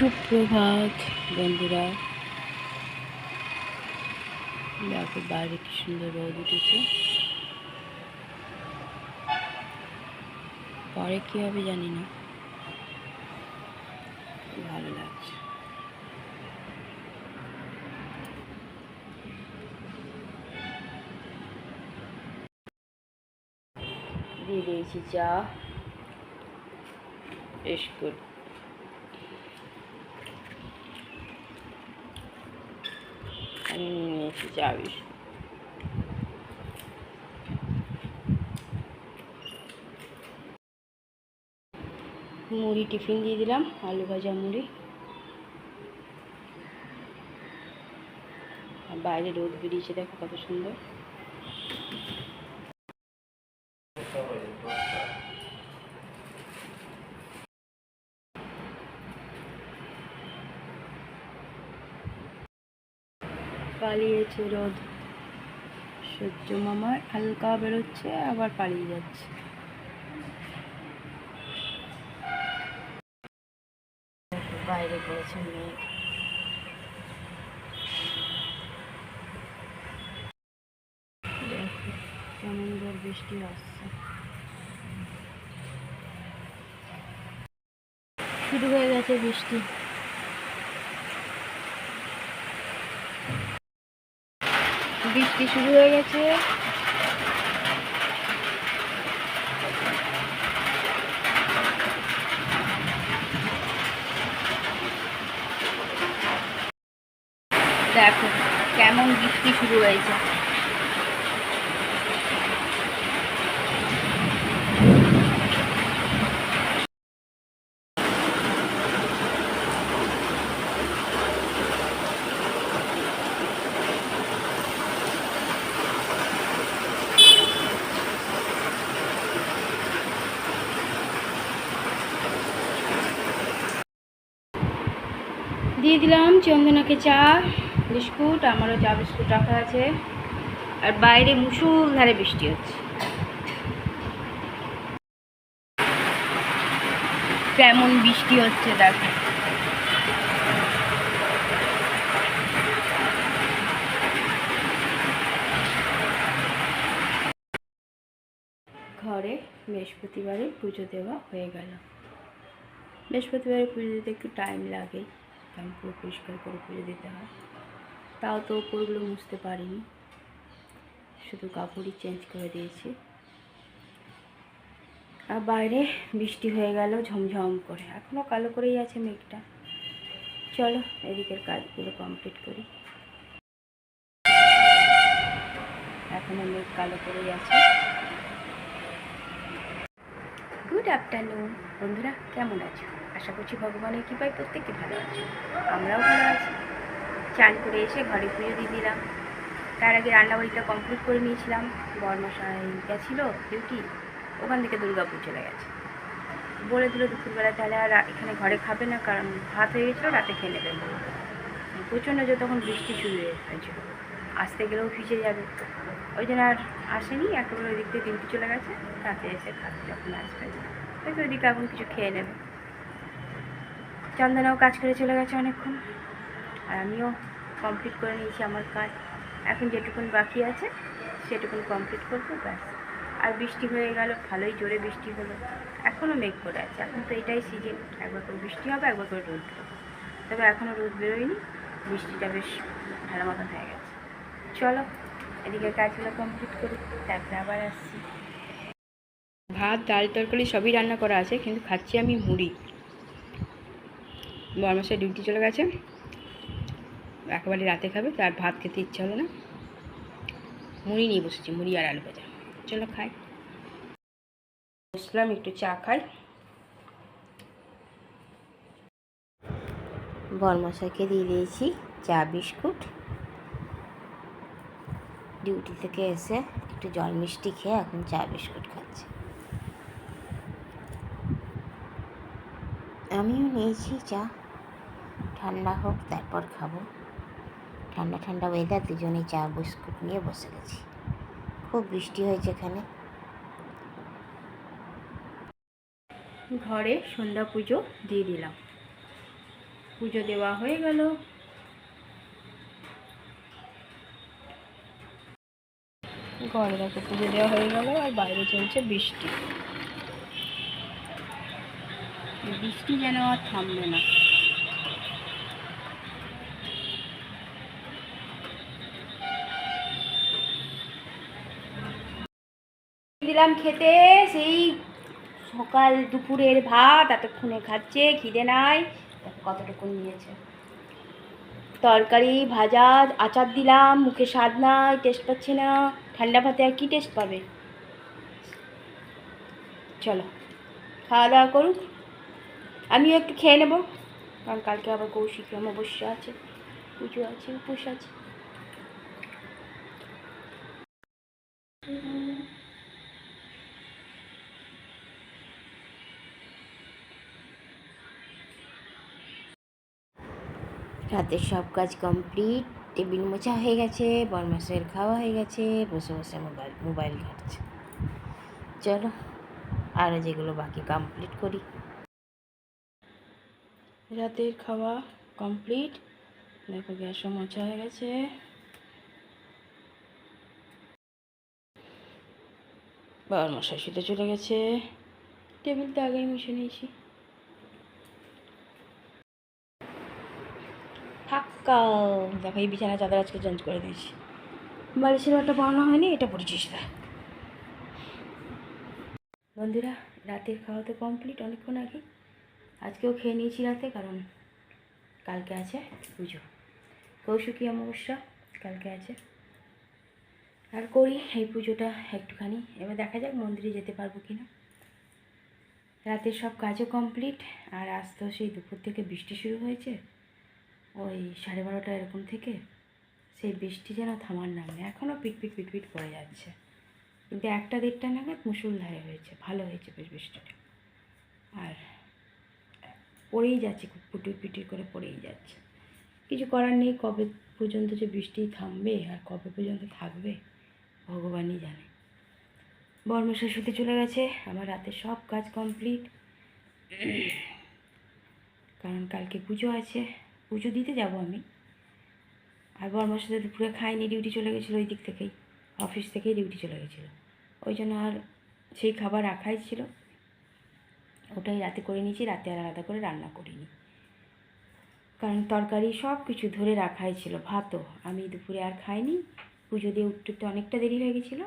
সুপ্রভাত, বন্ধুরা। দেখো, বাইরে কি সুন্দর রোদ উঠেছে। পরে কি হবে জানি না। ভালো লাগছে। দিয়ে দিয়েছি চা। বিস্কুট আমি নিয়ে নিয়েছি চা বিস্কুট মুড়ি টিফিন দিয়ে দিলাম, আলু ভাজা মুড়ি। বাইরে রোদ বেরিয়েছে, দেখো কত সুন্দর। পালিয়েছে রোদ সূর্য মামার হালকা বেরোচ্ছে, আবার পালিয়ে যাচ্ছে। বাইরে পড়েছে মেঘ। কেমন জোর বৃষ্টি আসছে। শুরু হয়ে গেছে বৃষ্টি। বৃষ্টি শুরু হয়ে গেছে। দেখো কেমন বৃষ্টি শুরু হয়েছে। দিয়ে দিলাম চন্দনাকে চা, বিস্কুট, আমারও চা, বিস্কুট রাখা আছে। আর বাইরে মুসুলধারে বৃষ্টি হচ্ছে। কেমন বৃষ্টি হচ্ছে দেখো। ঘরে বৃহস্পতিবারে পুজো দেওয়া হয়ে গেল। বৃহস্পতিবারে পুজো দিতে একটু টাইম লাগে। কারণ পুরো পরিষ্কার করে পুজো দিতে হয়। তাও তো ওপরগুলো মুছতে পারিনি। শুধু কাপড়ই চেঞ্জ করে দিয়েছি। আর বাইরে বৃষ্টি হয়ে গেল, ঝমঝম করে। এখনও কালো করেই আছে মেঘটা। চলো এদিকের কাজগুলো কমপ্লিট করি। এখনও মেঘ কালো করেই আছে। গুড আফটারনুন বন্ধুরা, কেমন আছো? আশা করছি ভগবানের কৃপায় প্রত্যেকে ভালো আছে। আমরাও ভালো আছি। চান করে এসে ঘরে পুজো দিয়ে দিলাম। তার আগে রান্নাবাড়িটা কমপ্লিট করে নিয়েছিলাম। বরমশাই গেছিল, ডিউটি, ওখান থেকে দুর্গাপুর চলে গেছে। বলে দিল দুপুরবেলা তাহলে আর এখানে ঘরে খাবে না, কারণ ভাত হয়ে গেছিল, রাতে খেয়ে নেবে। প্রচণ্ড যে তখন বৃষ্টি শুরু হয়েছিল, আসতে গেলেও ভিজে যাবে। ওই জন্য আর আসেনি, একেবারে ওই দিক থেকে ডিউটি চলে গেছে। রাতে এসে খাবে যখন আসবে হয়তো ওইদিকে এখন কিছু খেয়ে নেবে। চন্দনাও কাজ করে চলে গেছে অনেকক্ষণ। আর আমিও কমপ্লিট করে নিয়েছি আমার কাজ। এখন যেটুকুন বাকি আছে, সেটুকুন কমপ্লিট করব, ব্যাস। আর বৃষ্টি হয়ে গেল, ভালোই জোরে বৃষ্টি হলো। এখনও মেঘ করে আছে। এখন তো এটাই সিজন একবার করে বৃষ্টি হবে, একবার করে রোদ বেরোবে তবে এখনও রোদ বেরোয়নি। বৃষ্টিটা বেশ ভালো মতন হয়ে গেছে। চলো, এদিকে কাজগুলো কমপ্লিট করি, তারপরে আবার আসছি। ভাত, ডাল, তরকারি সবই রান্না করা আছে, কিন্তু খাচ্ছি আমি মুড়ি। বরমাসে ডিউটি চলে গেছে। একেবারে রাতে খাবে, তার ভাত খেতে ইচ্ছা হলো না। মুড়ি নিয়ে বসেছি, মুড়ি আর আলু ভাজা। চলো খাই। বসলাম, একটু চা খাই। বরমশাইকে দিয়ে দিয়েছি চা, বিস্কুট। ডিউটি থেকে এসে একটু জল মিষ্টি খেয়ে এখন চা, বিস্কুট খাচ্ছে। আমিও নিয়েছি চা। ঠান্ডা হোক, তারপর খাব। ঠান্ডা ঠান্ডা ওয়েদার দুজনে চা, বিস্কুট নিয়ে বসে গেছি। খুব বৃষ্টি হয়েছে এখানে। ঘরে সন্ধ্যা পুজো দিয়ে দিলাম। পুজো দেওয়া হয়ে গেল। ঘরে দেখো পুজো দেওয়া হয়ে গেল আর বাইরে চলছে বৃষ্টি। বৃষ্টি যেন আর থামবে না। দিলাম খেতে, সেই সকাল দুপুরের ভাত, এতক্ষণে খাচ্ছে, খিদে নাই কতটুকু নিয়েছে। তরকারি, ভাজা, আচার দিলাম, মুখে স্বাদ নাই টেস্ট পাচ্ছে না, ঠান্ডা ভাতে আর কি টেস্ট পাবে? চলো, খাওয়া দাওয়া করুক, আমিও একটু খেয়ে নেব, কারণ কালকে আবার কৌশিকী অমাবস্যা আছে, পুজো আছে, উপোস আছে। রাতের সব কাজ কমপ্লিট টেবিল মোছা হয়ে গেছে, বরমাসের খাওয়া হয়ে গেছে, বসে বসে মোবাইল মোবাইল ঘাটছে। চলো আরও যেগুলো বাকি কমপ্লিট করি। রাতের খাওয়া কমপ্লিট দেখো গ্যাসও মোছা হয়ে গেছে। বাবার মশাই শুতে চলে গেছে। টেবিল তো আগেই মুছে নিয়েছি। ফাঁকা দেখো এই বিছানা চাদর আজকে চেঞ্জ করে দিয়েছি। বালিশের একটা বানানো হয়নি এটা পড়েছিস না বন্ধুরা রাতের খাওয়া তো কমপ্লিট অনেকক্ষণ আগে। আজকেও খেয়ে নিয়েছি রাতে কারণ কালকে আছে পুজো। কৌশিকী অমাবস্যা কালকে আছে। আর করি এই পুজোটা একটুখানি। এবার দেখা যাক মন্দিরে যেতে পারব কি না রাতের সব কাজও কমপ্লিট আর আজ তো সেই দুপুর থেকে বৃষ্টি শুরু হয়েছে। ওই সাড়ে বারোটা এরকম থেকে সেই বৃষ্টি যেন থামার নাম নেই এখনও পিটপিট পিটপিট পড়ে যাচ্ছে। কিন্তু একটা দেড়টা নাগাদ মুসুলধারে হয়েছে, ভালো হয়েছে বেশ বৃষ্টিটা। আর পড়েই যাচ্ছে, খুব পুটির পিটির করে পড়েই যাচ্ছে। কিছু করার নেই, কবে পর্যন্ত যে বৃষ্টি থামবে আর কবে পর্যন্ত থাকবে, ভগবানই জানে। বর্মশাই শুতে চলে গেছে, আমার রাতে সব কাজ কমপ্লিট। কারণ কালকে পুজো আছে পুজো দিতে যাব আমি। আর বর্মার সাথে দুপুরে খাইনি ডিউটি চলে গেছিল ওই দিক থেকেই অফিস থেকেই ডিউটি চলে গেছিল। ওই জন্য আর সেই খাবার রাখাই ছিল। ওটাই রাতে করে নিয়েছি, রাতে আর আলাদা করে রান্না করিনি। কারণ তরকারি সব কিছু ধরে রাখাই ছিল, ভাতও। আমি দুপুরে আর খাইনি, পুজো দিয়ে উঠতে উঠতে অনেকটা দেরি হয়ে গেছিল,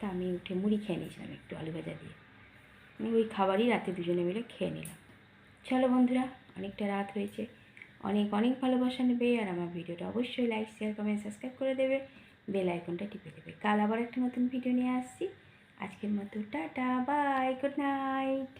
তা আমি উঠে মুড়ি খেয়ে নিয়েছিলাম একটু আলু ভাজা দিয়ে। আমি ওই খাবারই রাতে দুজনে মিলে খেয়ে নিলাম। চলো বন্ধুরা, অনেকটা রাত হয়েছে। অনেক অনেক ভালোবাসা নেবে আর আমার ভিডিওটা অবশ্যই লাইক শেয়ার কমেন্ট সাবস্ক্রাইব করে দেবে। বেল আইকনটা টিপে দেবে। কাল আবার একটা নতুন ভিডিও নিয়ে আসছি। আজকের মতো টাটা বাই গুড নাইট